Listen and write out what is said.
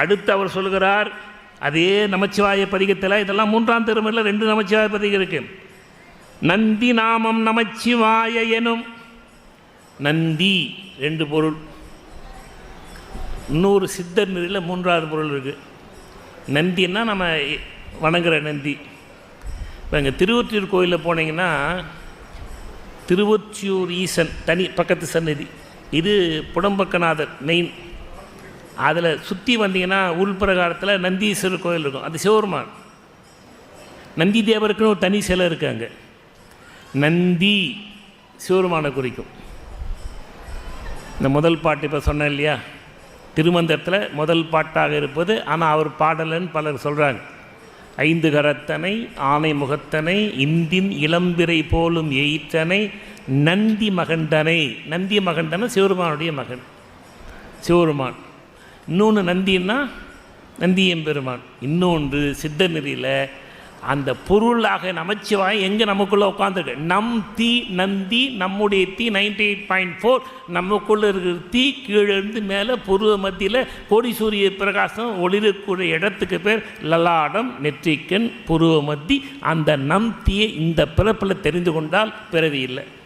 அடுத்து அவர் சொல்கிறார் அதே நமச்சிவாய பதிகத்தில் இதெல்லாம் மூன்றாம் திருமுறையில் ரெண்டு நமச்சிவாய பதிகம் இருக்கு. நந்தி நாமம் நமச்சிவாய எனும். நந்தி ரெண்டு பொருள். இன்னொரு சித்தர் நெறியில் மூன்றாவது பொருள் இருக்குது நந்தின்னா நம்ம வணங்குற நந்தி. இப்போ இங்கே திருவொற்றியூர் கோயிலில் போனீங்கன்னா திருவொற்றியூர் ஈசன் தனி பக்கத்து சன்னதி இது புடம்பக்கநாதர் மெயின் அதில் சுற்றி வந்தீங்கன்னா உள்பிரகாரத்தில் நந்தீஸ்வரர் கோயில் இருக்கும். அது சிவருமான் நந்தி தேவருக்குன்னு ஒரு தனி சிலை இருக்குது அங்கே. நந்தி சிவருமானை குறிக்கும். இந்த முதல் பாட்டு இப்போ சொன்னேன் இல்லையா? திருமந்தத்தில் முதல் பாட்டாக இருப்பது ஆனால் அவர் பாடலன்னு பலர் சொல்கிறாங்க ஐந்து கரத்தனை ஆனை முகத்தனை இந்தின் இளம்பிறை போலும் எயிற்றனை நந்தி மகண்டனை நந்தி மகண்டனை சிவருமானுடைய மகன். சிவருமான் இன்னொன்று நந்தின்னா நந்தியம் பெருமான் இன்னொன்று சித்த நெறியில் அந்த பொருளாக நமச்சிவாய் எங்கே நமக்குள்ளே உட்காந்துருக்கு நம் தீ நந்தி நம்முடைய தீ நைன்டி எயிட் பாயிண்ட் ஃபோர் நமக்குள்ளே இருக்கிற தீ கீழே இருந்து மேலே பொருள் மத்தியில் கோடி சூரிய பிரகாசம் ஒளிரக்கூடிய இடத்துக்கு பேர் லலாடம் நெற்றிக்கண் புருவ மத்தி அந்த நம் தீயை இந்த பிறப்பில் தெரிந்து கொண்டால் பிறவி இல்லை.